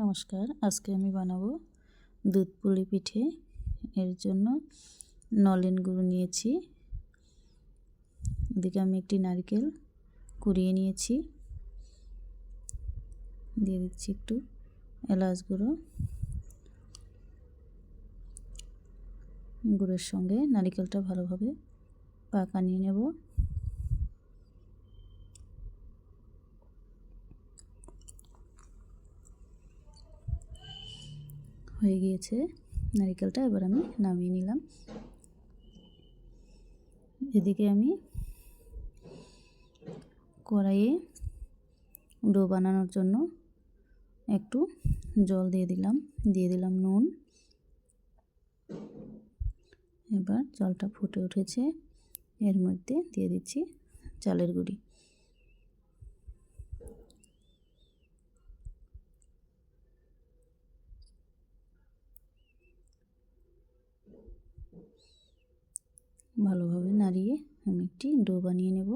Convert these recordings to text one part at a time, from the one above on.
নমস্কার, আজকে আমি বানাবো দুধ পুলি পিঠে। এর জন্য নলেন গুঁড়ো নিয়েছি। এদিকে আমি একটি নারকেল কুড়িয়ে নিয়েছি। দিয়ে দিচ্ছি একটু এলাচ গুঁড়ো। গুঁড়োর সঙ্গে নারিকেলটা ভালোভাবে পাকা নিয়ে নেব। হয়ে গিয়েছে। নারিকেলটা এবার আমি নামিয়ে নিলাম। এদিকে আমি কড়াইয়ে ডো বানানোর জন্য একটু জল দিয়ে দিলাম। দিয়ে দিলাম নুন। এবার জলটা ফুটে উঠেছে। এর মধ্যে দিয়ে দিচ্ছি চালের গুঁড়ি। ভালোভাবে নাড়িয়ে আমি একটি ডো বানিয়ে নেব।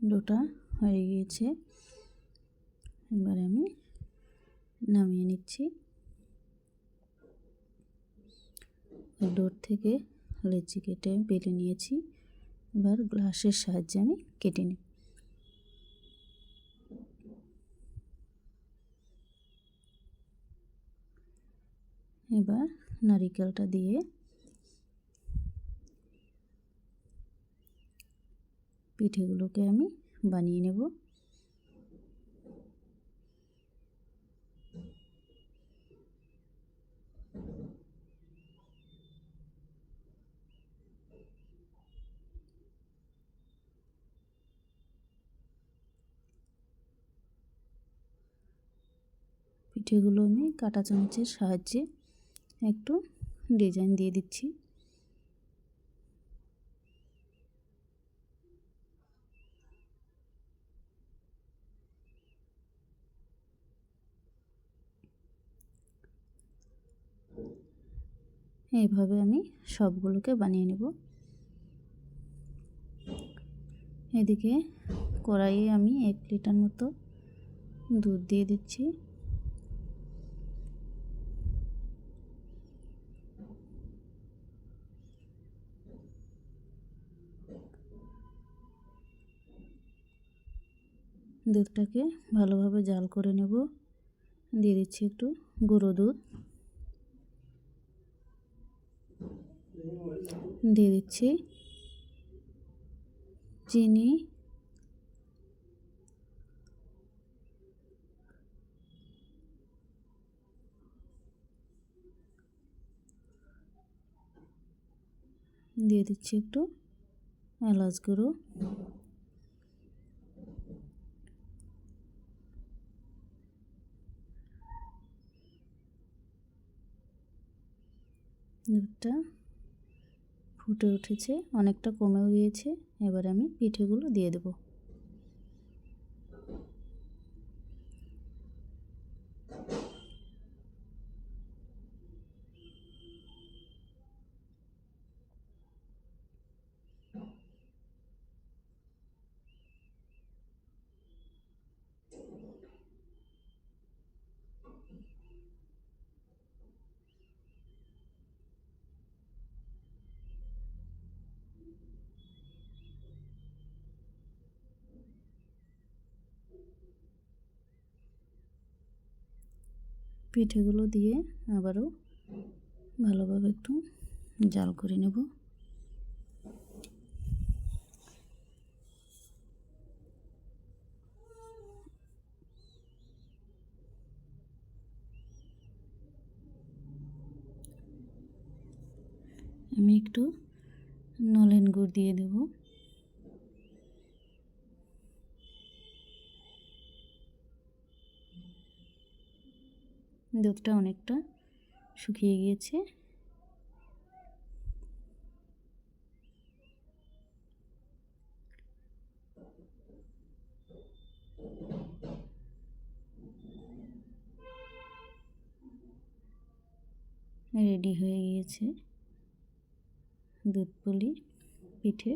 ডোটা হয়ে গিয়েছে। এবারে আমি নামিয়ে নিচ্ছি। ডোর থেকে লেচি কেটে বেলে নিয়েছি। এবার গ্লাসের সাহায্যে আমি কেটে নিই। এবার নারিকেলটা দিয়ে পিঠেগুলোকে আমি বানিয়ে নেব। পিঠেগুলো আমি কাটা চামচের সাহায্যে একটু ডিজাইন দিয়ে দিচ্ছি। এইভাবে আমি সবগুলোকে বানিয়ে নেব। এদিকে কড়াইয়ে আমি এক লিটার মতো দুধ দিয়ে দিচ্ছি। দুধটাকে ভালোভাবে জাল করে নেব। দিয়ে দিচ্ছি একটু গুঁড়ো দুধ। দিয়ে দিচ্ছি চিনি। দিয়ে দিচ্ছি একটু এলাচ গুঁড়ো। দুধটা ফুটে উঠেছে অনেকটা কমেও গিয়েছে। এবার আমি পিঠেগুলো দিয়ে দেবো। পিঠেগুলো দিয়ে আবারও ভালোভাবে একটু জাল করে নেব। আমি একটু নলেন গুড় দিয়ে দেবো। দুধটা অনেকটা শুকিয়ে গিয়েছে। রেডি হয়ে গিয়েছে দুধ পুলি পিঠে।